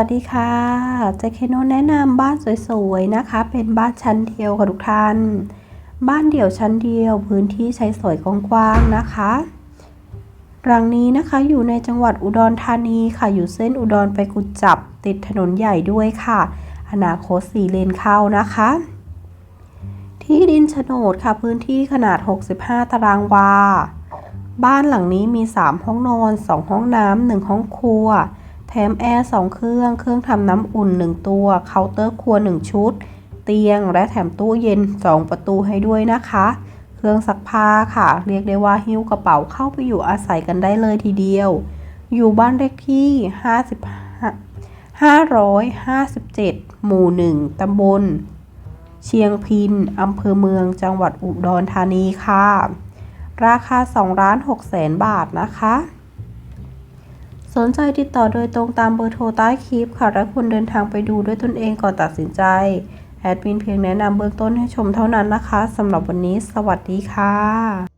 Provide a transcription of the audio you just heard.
สวัสดีค่ะเจคโนแนะนำบ้านสวยๆนะคะ เป็นบ้านชั้นเดียวค่ะทุกท่าน บ้านเดี่ยวชั้นเดียว พื้นที่ใช้สอยกว้างๆนะคะหลังนี้นะคะอยู่ในจังหวัดอุดรธานีค่ะ อยู่เส้นอุดรไปกุจจับติดถนนใหญ่ด้วยค่ะ อนาคตสี่เลนเข้านะคะ ที่ดินโฉนดค่ะพื้นที่ขนาด 65 ตารางวา บ้านหลังนี้มี 3 ห้องนอน 2 ห้องน้ำ1ห้องครัว แถมแอร์ 2 เครื่อง เครื่องทำน้ำอุ่น 1 ตัว เคาน์เตอร์ครัว 1 ชุด เตียง และแถมตู้เย็น 2 ประตูให้ด้วยนะคะ เครื่องซักผ้าค่ะ เรียกได้ว่าหิ้วกระเป๋าเข้าไปอยู่อาศัยกันได้เลยทีเดียว อยู่บ้านเลขที่55 557 หมู่ 1 ตำบล เชียงพิน อำเภอเมือง จังหวัดอุดรธานีค่ะ ราคา 2 ล้าน6แสนบาทนะคะ สนใจติดต่อโดยตรงตามเบอร์โทรใต้คลิปค่ะ และคุณเดินทางไปดูด้วยตนเองก่อนตัดสินใจ แอดมินเพียงแนะนำเบื้องต้นให้ชมเท่านั้นนะคะสำหรับวันนี้ สวัสดีค่ะ